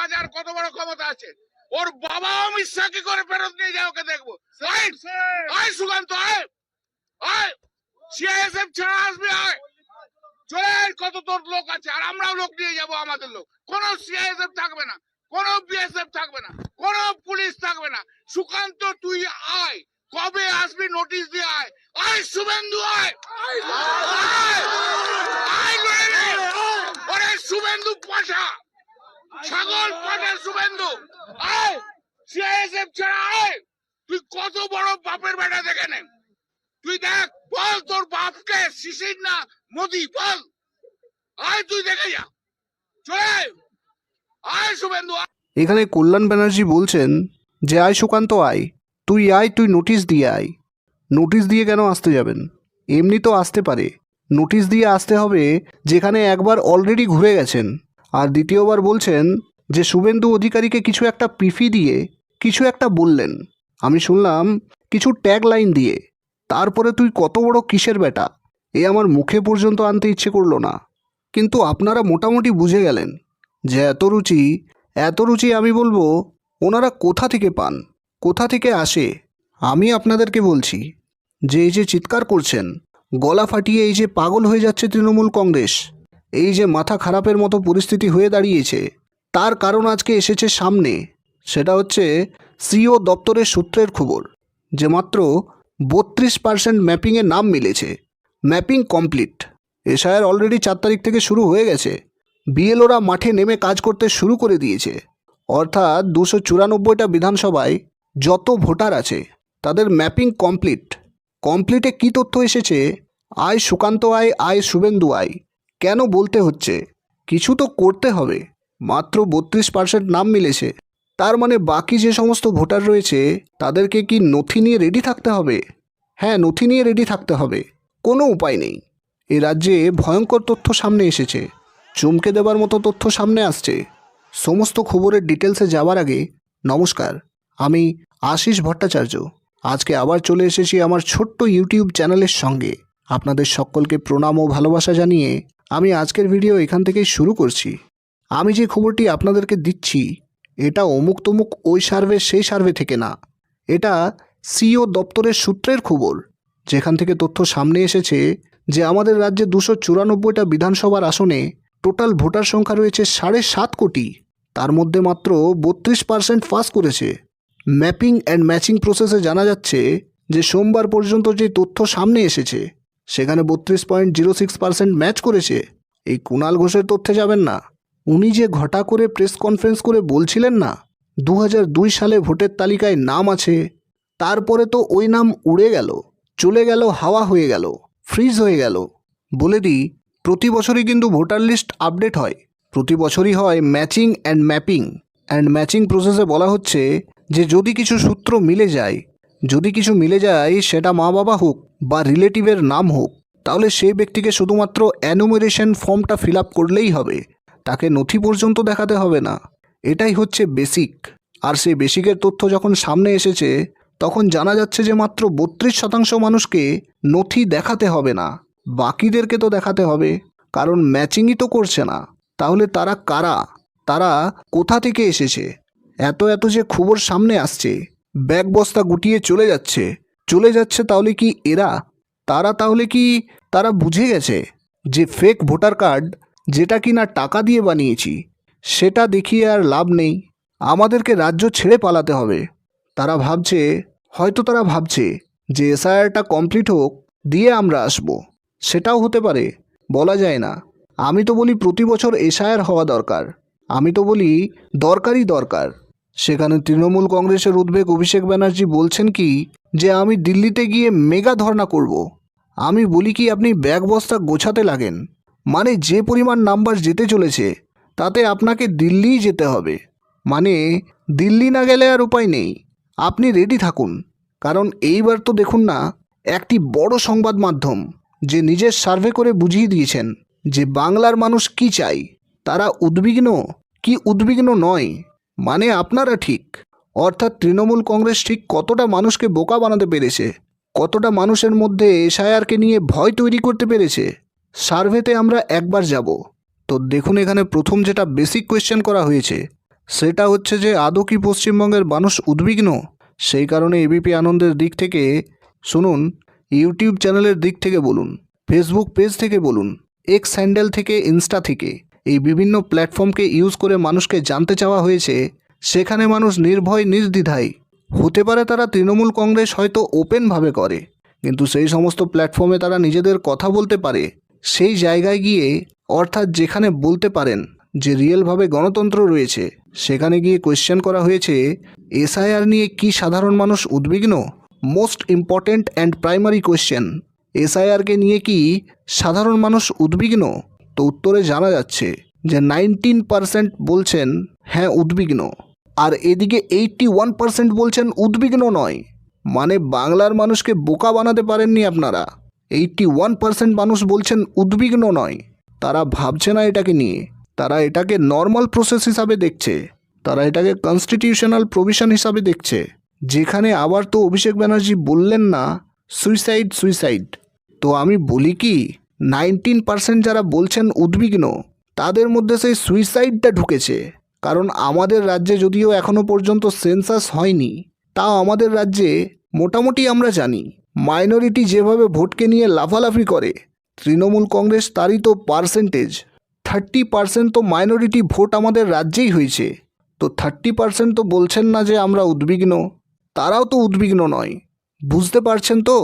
বাজার কত বড় ক্ষমতা আছে? ওর বাবা অমিত শাহ কি করে ফেরত নিয়ে যায় ওকে দেখব। আয়, সুকান্ত আয় আয়। সিআইএসএফ ছাড়া আসবে আয়। চলে আয়, কত তোর লোক আছে আর আমরাও লোক নিয়ে যাব আমাদের লোক। কোন সিআইএসএফ থাকবে না কোন বিএসএফ থাকবে না কোন পুলিশ থাকবে না। সুকান্ত তুই আয় কবে আসবি নোটিশ দিয়ে আয়। আয় শুভেন্দু আয়। আয় লড়ে। ওরে শুভেন্দু পাশা। ছাগল পাঠা শুভেন্দু। তুই কত বড় বাপের বেটা দেখে নে। তুই দেখ, বল তোর বাপকে শিশির না মোদি, বল। আয় তুই দেখে যা। চলে আয়। শুভেন্দু। এখানে কল্যাণ ব্যানার্জি বলছেন যে, আয় সুকান্ত, আয়। তুই আয়, তুই নোটিশ দিয়ে আয়। নোটিশ দিয়ে কেন আসতে যাবেন? এমনি তো আসতে পারে। নোটিশ দিয়ে আসতে হবে যেখানে একবার অলরেডি ঘুরে গেছেন। আর দ্বিতীয়বার বলছেন যে শুভেন্দু অধিকারীকে কিছু একটা পিফি দিয়ে কিছু একটা বললেন। আমি শুনলাম কিছু ট্যাগ লাইন দিয়ে, তারপরে তুই কত বড় কিসের বেটা? এ আমার মুখে পর্যন্ত আনতে ইচ্ছে করল না। কিন্তু আপনারা মোটামুটি বুঝে গেলেন যে এত রুচি এত রুচি আমি বলব, ওনারা কোথা থেকে পান? কোথা থেকে আসে? আমি আপনাদেরকে বলছি, যে এই যে চিৎকার করছেন, গলা ফাটিয়ে এই যে পাগল হয়ে যাচ্ছে তৃণমূল কংগ্রেস এই যে মাথা খারাপের মতো পরিস্থিতি হয়ে দাঁড়িয়েছে, তার কারণ আজকে এসেছে সামনে। সেটা হচ্ছে সিও দপ্তরের সূত্রের খবর, যে মাত্র বত্রিশ পার্সেন্ট ম্যাপিংয়ে নাম মিলেছে। Mapping complete. এশায়ার অলরেডি চার তারিখ থেকে শুরু হয়ে গেছে। বিএলওরা মাঠে নেমে কাজ করতে শুরু করে দিয়েছে। অর্থাৎ দুশো চুরানব্বইটা বিধানসভায় যত ভোটার আছে, তাদের ম্যাপিং কমপ্লিট। কমপ্লিটে কী তথ্য এসেছে? আয় সুকান্ত আয় আয় শুভেন্দু আয়। কেন বলতে হচ্ছে? কিছু তো করতে হবে। মাত্র বত্রিশ পার্সেন্ট নাম মিলেছে। তার মানে বাকি যে সমস্ত ভোটার রয়েছে, তাদেরকে কি নথি নিয়ে রেডি থাকতে হবে? হ্যাঁ নথি নিয়ে রেডি থাকতে হবে। কোনো উপায় নেই। এ রাজ্যে ভয়ঙ্কর তথ্য সামনে এসেছে। চমকে দেবার মতো তথ্য সামনে আসছে। সমস্ত খবরের ডিটেলসে যাওয়ার আগে, নমস্কার, আমি আশিস ভট্টাচার্য। আজকে আবার চলে এসেছি আমার ছোট্ট ইউটিউব চ্যানেলের সঙ্গে। আপনাদের সকলকে প্রণাম ও ভালোবাসা জানিয়ে আমি আজকের ভিডিও এখান থেকেই শুরু করছি। আমি যে খবরটি আপনাদেরকে দিচ্ছি, এটা অমুক তমুক ওই সার্ভে, সেই সার্ভে থেকে না। এটা সিও দপ্তরের সূত্রের খবর, যেখান থেকে তথ্য সামনে এসেছে যে আমাদের রাজ্যে দুশো চুরানব্বইটা বিধানসভার আসনে টোটাল ভোটার সংখ্যা রয়েছে সাড়ে সাত কোটি। তার মধ্যে মাত্র বত্রিশ পার্সেন্ট পাস করেছে। ম্যাপিং অ্যান্ড ম্যাচিং প্রসেসে জানা যাচ্ছে যে সোমবার পর্যন্ত যে তথ্য সামনে এসেছে সেখানে বত্রিশ point zero six percent match করেছে। এই কুণাল ঘোষের তথ্যে যাবেন না। উনি যে ঘটা করে প্রেস কনফারেন্স করে বলছিলেন না দু দুই সালে ভোটের তালিকায় নাম আছে, তারপরে তো ওই নাম উড়ে গেল, চলে গেল, হাওয়া হয়ে গেল, ফ্রিজ হয়ে গেল। বলে দিই, প্রতি বছরই কিন্তু ভোটার লিস্ট আপডেট হয়। প্রতি বছরই হয় matching and mapping. And matching প্রসেসে বলা হচ্ছে যে যদি কিছু সূত্র মিলে যায়, যদি কিছু মিলে যায় সেটা মা বাবা হোক বা রিলেটিভের নাম হোক, তাহলে সেই ব্যক্তিকে শুধুমাত্র অ্যানুমেরেশন ফর্মটা ফিল আপ করলেই হবে। তাকে নথি পর্যন্ত দেখাতে হবে না। এটাই হচ্ছে বেসিক। আর সেই বেসিকের তথ্য যখন সামনে এসেছে, তখন জানা যাচ্ছে যে মাত্র বত্রিশ শতাংশ মানুষকে নথি দেখাতে হবে না। বাকিদেরকে তো দেখাতে হবে। কারণ ম্যাচিংই তো করছে না। তাহলে তারা কারা? তারা কোথা থেকে এসেছে? এত এত যে খবর সামনে আসছে। ব্যাগ বস্তা গুটিয়ে চলে যাচ্ছে। চলে যাচ্ছে তাহলে কি এরা? তারা তাহলে কি তারা বুঝে গেছে যে ফেক ভোটার কার্ড যেটা কি না টাকা দিয়ে বানিয়েছি, সেটা দেখিয়ে আর লাভ নেই। আমাদেরকে রাজ্য ছেড়ে পালাতে হবে। তারা ভাবছে, হয়তো তারা ভাবছে যে এসআইআরটা কমপ্লিট হোক, দিয়ে আমরা আসব। সেটাও হতে পারে, বলা যায় না। আমি তো বলি প্রতি বছর এসআইআর হওয়া দরকার। আমি তো বলি দরকারই দরকার। সেখানে তৃণমূল কংগ্রেসের উদ্বেগ অভিষেক ব্যানার্জি বলছেন কি, যে আমি দিল্লিতে গিয়ে মেগা ধর্ণা করব। আমি বলি কি, আপনি ব্যাগ বস্তা গোছাতে লাগেন। মানে যে পরিমাণ নাম্বার যেতে চলেছে, তাতে আপনাকে দিল্লিই যেতে হবে। মানে দিল্লি না গেলে আর উপায় নেই। আপনি রেডি থাকুন। কারণ এইবার তো দেখুন না, একটি বড় সংবাদ মাধ্যম, যে নিজের সার্ভে করে বুঝিয়ে দিয়েছেন, যে বাংলার মানুষ কি চাই তারা উদ্বিগ্ন কি উদ্বিগ্ন নয়। মানে আপনারা ঠিক। অর্থাৎ তৃণমূল কংগ্রেস ঠিক কতটা মানুষকে বোকা বানাতে পেরেছে, কতটা মানুষের মধ্যে এসআইআরকে নিয়ে ভয় তৈরি করতে পেরেছে, সার্ভেতে আমরা একবার যাব। তো দেখুন এখানে প্রথম যেটা বেসিক কোয়েশ্চেন করা হয়েছে, সেটা হচ্ছে যে আদৌ কি পশ্চিমবঙ্গের মানুষ উদ্বিগ্ন? সেই কারণে এবিপি আনন্দের দিক থেকে শুনুন ইউটিউব চ্যানেলের দিক থেকে বলুন ফেসবুক পেজ থেকে বলুন এক্স হ্যান্ডেল থেকে ইনস্টা থেকে। এই বিভিন্ন প্ল্যাটফর্মকে ইউজ করে মানুষকে জানতে চাওয়া হয়েছে, সেখানে মানুষ নির্ভয়, নির্দ্বিধায়। হতে পারে তারা তৃণমূল কংগ্রেস হয়তো ওপেনভাবে করে, কিন্তু সেই সমস্ত প্ল্যাটফর্মে তারা নিজেদের কথা বলতে পারে। সেই জায়গায় গিয়ে, অর্থাৎ যেখানে বলতে পারেন যে রিয়েলভাবে গণতন্ত্র রয়েছে, সেখানে গিয়ে কোয়েশ্চেন করা হয়েছে এসআইআর নিয়ে কি সাধারণ মানুষ উদ্বিগ্ন? Most important and primary question এসআইআরকে নিয়ে কি সাধারণ মানুষ উদ্বিগ্ন? তো উত্তরে জানা যাচ্ছে যে নাইনটিন পারসেন্ট বলছেন হ্যাঁ উদ্বিগ্ন। আর এদিকে এইটটি ওয়ান পারসেন্ট বলছেন, উদ্বিগ্ন নয়। মানে বাংলার মানুষকে বোকা বানাতে পারেননি আপনারা। এইটটি ওয়ান পারসেন্ট মানুষ বলছেন, উদ্বিগ্ন নয়। তারা ভাবছে না এটাকে নিয়ে। তারা এটাকে নর্মাল প্রসেস হিসাবে দেখছে। তারা এটাকে কনস্টিটিউশনাল প্রভিশন হিসাবে দেখছে। যেখানে আবার তো অভিষেক ব্যানার্জি বললেন না, সুইসাইড সুইসাইড। তো আমি বলি কি নাইনটিন পার্সেন্ট যারা বলছেন উদ্বিগ্ন, তাদের মধ্যে সেই সুইসাইডটা ঢুকেছে। কারণ আমাদের রাজ্যে যদিও এখনও পর্যন্ত সেন্সাস হয়নি, তাও আমাদের রাজ্যে মোটামুটি আমরা জানি, মাইনরিটি যেভাবে ভোটকে নিয়ে লাফালাফি করে, তৃণমূল কংগ্রেস তারই তো পার্সেন্টেজ। থার্টি পার্সেন্ট তো মাইনরিটি ভোট আমাদের রাজ্যেই হয়েছে। তো থার্টি পার্সেন্ট তো বলছেন না যে আমরা উদ্বিগ্ন, তারাও তো উদ্বিগ্ন নয়, বুঝতে পারছেন তো?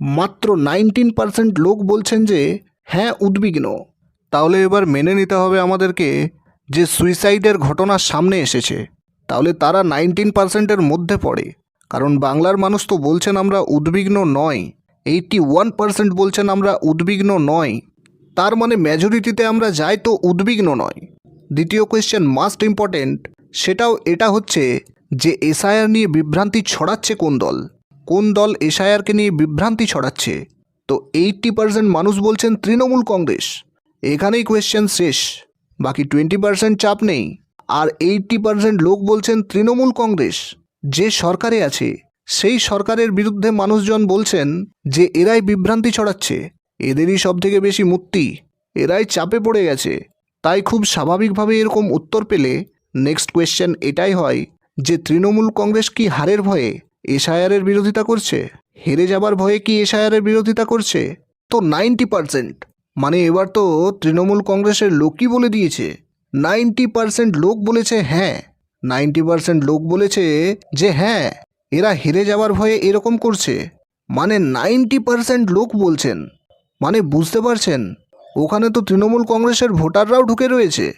মাত্র নাইনটিন পার্সেন্ট লোক বলছেন যে হ্যাঁ উদ্বিগ্ন। তাহলে এবার মেনে নিতে হবে আমাদেরকে যে সুইসাইডের ঘটনা সামনে এসেছে। তাহলে তারা নাইনটিন পার্সেন্টের মধ্যে পড়ে। কারণ বাংলার মানুষ তো বলছেন আমরা উদ্বিগ্ন নয়। এইটটি ওয়ান পার্সেন্ট বলছেন আমরা উদ্বিগ্ন নয়। তার মানে মেজরিটিতে আমরা যাই তো উদ্বিগ্ন নয়। দ্বিতীয় কোয়েশ্চেন মাস্ট ইম্পর্টেন্ট সেটাও এটা হচ্ছে যে এসআইআর নিয়ে বিভ্রান্তি ছড়াচ্ছে কোন দল? কোন দল এসআইআরকে নিয়ে বিভ্রান্তি ছড়াচ্ছে? তো এইটটি পার্সেন্ট মানুষ বলছেন তৃণমূল কংগ্রেস। এখানেই কোয়েশ্চেন শেষ। বাকি টোয়েন্টি পার্সেন্ট চাপ নেই। আর এইটটি পার্সেন্ট লোক বলছেন তৃণমূল কংগ্রেস। যে সরকারে আছে, সেই সরকারের বিরুদ্ধে মানুষজন বলছেন যে এরাই বিভ্রান্তি ছড়াচ্ছে। এদেরই সব থেকে বেশি মূর্তি এরাই চাপে পড়ে গেছে। তাই খুব স্বাভাবিকভাবে এরকম উত্তর পেলে নেক্সট কোয়েশ্চেন এটাই হয় যে তৃণমূল কংগ্রেস কি হারের ভয়ে এসআইআরের বিরোধিতা করছে? হেরে যাবার ভয়ে কি এসআইআরের বিরোধিতা করছে? তো নাইনটি পার্সেন্ট। মানে এবার তো তৃণমূল কংগ্রেসের লোকই বলে দিয়েছে। নাইনটি পার্সেন্ট লোক বলেছে হ্যাঁ। নাইনটি পার্সেন্ট লোক বলেছে যে হ্যাঁ এরা হেরে যাবার ভয়ে এরকম করছে। মানে নাইনটি পার্সেন্ট লোক বলছেন। মানে বুঝতে পারছেন? ওখানে তো তৃণমূল কংগ্রেসের ভোটাররাও ঢুকে রয়েছে।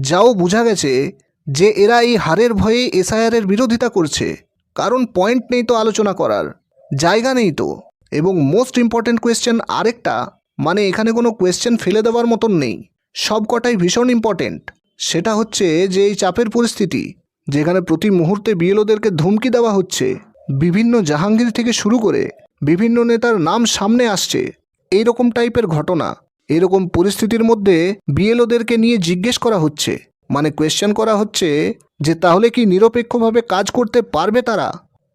যাও, বোঝা গেছে যে এরা এই হারের ভয়ে এসআইআরের বিরোধিতা করছে। কারণ পয়েন্ট নেই তো আলোচনা করার। জায়গা নেই তো। এবং মোস্ট ইম্পর্ট্যান্ট কোয়েশ্চেন আরেকটা মানে এখানে কোনো কোয়েশ্চেন ফেলে দেওয়ার মতন নেই। সব কটাই ভীষণ ইম্পর্ট্যান্ট সেটা হচ্ছে যে এই চাপের পরিস্থিতি, যেখানে প্রতি মুহূর্তে বিএলওদেরকে ধমকি দেওয়া হচ্ছে, বিভিন্ন জাহাঙ্গীর থেকে শুরু করে বিভিন্ন নেতার নাম সামনে আসছে এই রকম টাইপের ঘটনা, এরকম পরিস্থিতির মধ্যে বিএলওদেরকে নিয়ে জিজ্ঞেস করা হচ্ছে। মানে কোয়েশ্চেন করা হচ্ছে যে তাহলে কি নিরপেক্ষভাবে কাজ করতে পারবে তারা?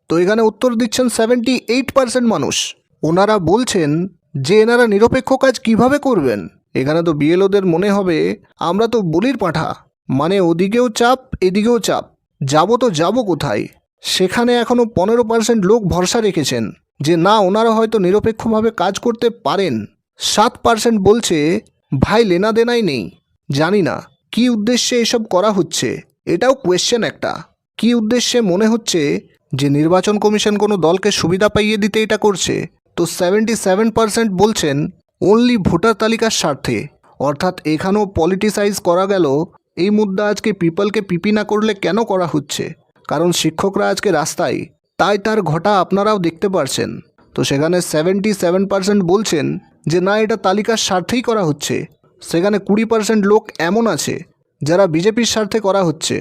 তো এখানে উত্তর দিচ্ছেন সেভেন্টি এইট পার্সেন্ট মানুষ। ওনারা বলছেন যে এনারা নিরপেক্ষ কাজ কীভাবে করবেন? এখানে তো বিএলওদের মনে হবে, আমরা তো বলির পাঠা। মানে ওদিকেও চাপ, এদিকেও চাপ। যাব তো যাব কোথায়? সেখানে এখনও পনেরো পার্সেন্ট লোক ভরসা রেখেছেন যে না, ওনারা হয়তো নিরপেক্ষভাবে কাজ করতে পারেন। সাত পার্সেন্ট বলছে, ভাই, লেনা দেনাই নেই। জানি না, কি উদ্দেশ্যে এসব করা হচ্ছে? এটাও কোয়েশ্চেন একটা। কি উদ্দেশ্যে মনে হচ্ছে যে নির্বাচন কমিশন কোনো দলকে সুবিধা পাইয়ে দিতে এটা করছে? তো সেভেন্টি সেভেন পার্সেন্ট বলছেন অনলি ভোটার তালিকার স্বার্থে। অর্থাৎ এখানেও পলিটিসাইজ করা গেল, এই মুদ্রা আজকে পিপলকে পিপি না করলে কেন করা হচ্ছে? কারণ শিক্ষকরা আজকে রাস্তায়, তাই তার ঘটা আপনারাও দেখতে পারছেন। তো সেখানে সেভেন্টি সেভেন পার্সেন্ট বলছেন যে না, এটা তালিকার স্বার্থেই করা হচ্ছে। সেখানে কুড়ি পার্সেন্ট লোক এমন আছে যারা বিজেপির স্বার্থে করা হচ্ছে,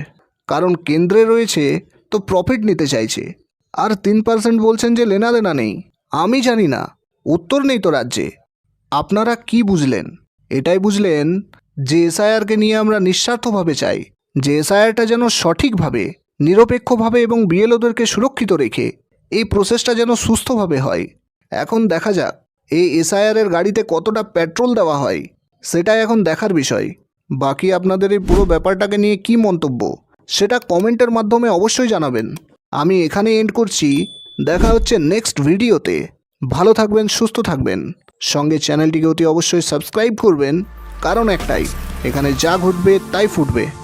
কারণ কেন্দ্রে রয়েছে তো প্রফিট নিতে চাইছে। আর তিন পার্সেন্ট বলছেন যে লেনা দেনা নেই। আমি জানি না, উত্তর নেই তো রাজ্যে। আপনারা কি বুঝলেন? এটাই বুঝলেন যে এসআইআরকে নিয়ে আমরা নিঃস্বার্থভাবে চাই, যে এসআইআরটা যেন সঠিকভাবে, নিরপেক্ষভাবে এবং বিএলওদেরকে সুরক্ষিত রেখে এই প্রসেসটা যেন সুস্থভাবে হয়। এখন দেখা যাক, এই এসআইআরের গাড়িতে কতটা পেট্রোল দেওয়া হয়, সেটাই এখন দেখার বিষয়। বাকি আপনাদের এই পুরো ব্যাপারটাকে নিয়ে কি মন্তব্য, সেটা কমেন্টের মাধ্যমে অবশ্যই জানাবেন। আমি এখানে এন্ড করছি। দেখা হচ্ছে নেক্সট ভিডিওতে। ভালো থাকবেন, সুস্থ থাকবেন। সঙ্গে চ্যানেলটিকে অতি অবশ্যই সাবস্ক্রাইব করবেন। কারণ একটাই, এখানে যা ঘটবে তাই ফুটবে।